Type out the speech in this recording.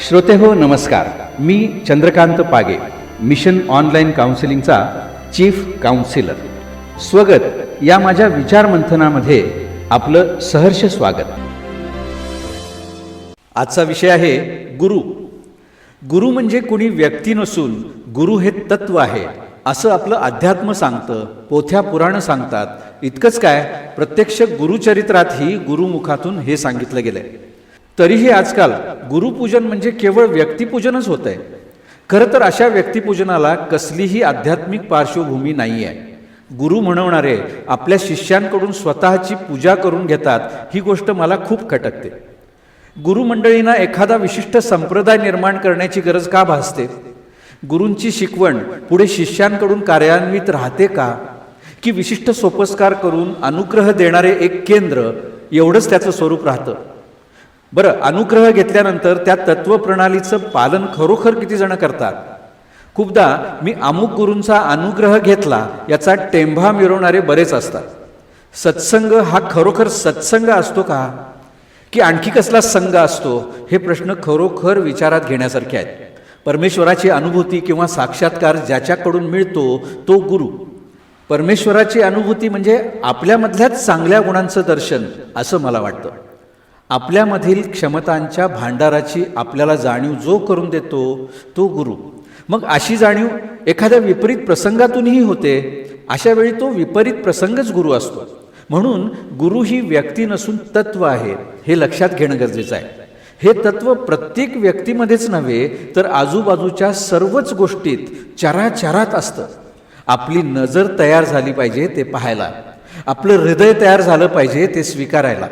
श्रोते हो नमस्कार. मी चंद्रकांत पागे मिशन ऑनलाईन काउन्सिलिंगचा चीफ काउन्सिलर. स्वगत. या माझ्या विचारमंथनामध्ये आपलं सहर्ष स्वागत. आजचा विषय आहे गुरु. गुरु म्हणजे कुणी व्यक्ती नसून गुरु हे तत्व आहे असं आपलं अध्यात्म सांगतं पोथ्या पुराणं सांगतात. इतकंच काय प्रत्यक्ष गुरुचरित्रातही गुरुमुखातून हे सांगितलं गेलंय. तरीही आजकाल गुरुपूजन म्हणजे केवळ व्यक्तिपूजनच होत आहे. खरं तर अशा व्यक्तिपूजनाला कसलीही आध्यात्मिक पार्श्वभूमी नाही आहे गुरु म्हणवणारे आपल्या शिष्यांकडून स्वतःची पूजा करून घेतात ही गोष्ट मला खूप खटकते. गुरुमंडळींना एखादा विशिष्ट संप्रदाय निर्माण करण्याची गरज का भासते? गुरूंची शिकवण पुढे शिष्यांकडून कार्यान्वित राहते का? की विशिष्ट सोपस्कार करून अनुग्रह देणारे एक केंद्र एवढंच त्याचं स्वरूप राहतं. बरं अनुग्रह घेतल्यानंतर त्या तत्वप्रणालीचं पालन खरोखर किती जण करतात? खूपदा मी अमुक गुरूंचा अनुग्रह घेतला याचा टेंभा मिरवणारे बरेच असतात. सत्संग हा खरोखर सत्संग असतो का? की आणखी कसला संघ असतो हे प्रश्न खरोखर विचारात घेण्यासारखे आहेत. परमेश्वराची अनुभूती किंवा साक्षात्कार ज्याच्याकडून मिळतो तो गुरु. परमेश्वराची अनुभूती म्हणजे आपल्यामधल्याच चांगल्या गुणांचं दर्शन असं मला वाटतं. आपल्यामधील क्षमतांच्या भांडाराची आपल्याला जाणीव जो करून देतो तो गुरु. मग अशी जाणीव एखाद्या विपरीत प्रसंगातूनही होते अशा वेळी तो विपरीत प्रसंगच गुरु असतो. म्हणून गुरु ही व्यक्ती नसून तत्व आहे हे लक्षात घेणं गरजेचं आहे. हे तत्व प्रत्येक व्यक्तीमध्येच नव्हे तर आजूबाजूच्या सर्वच गोष्टीत चराचरात असतं. आपली नजर तयार झाली पाहिजे ते पाहायला. आपलं हृदय तयार झालं पाहिजे ते स्वीकारायला.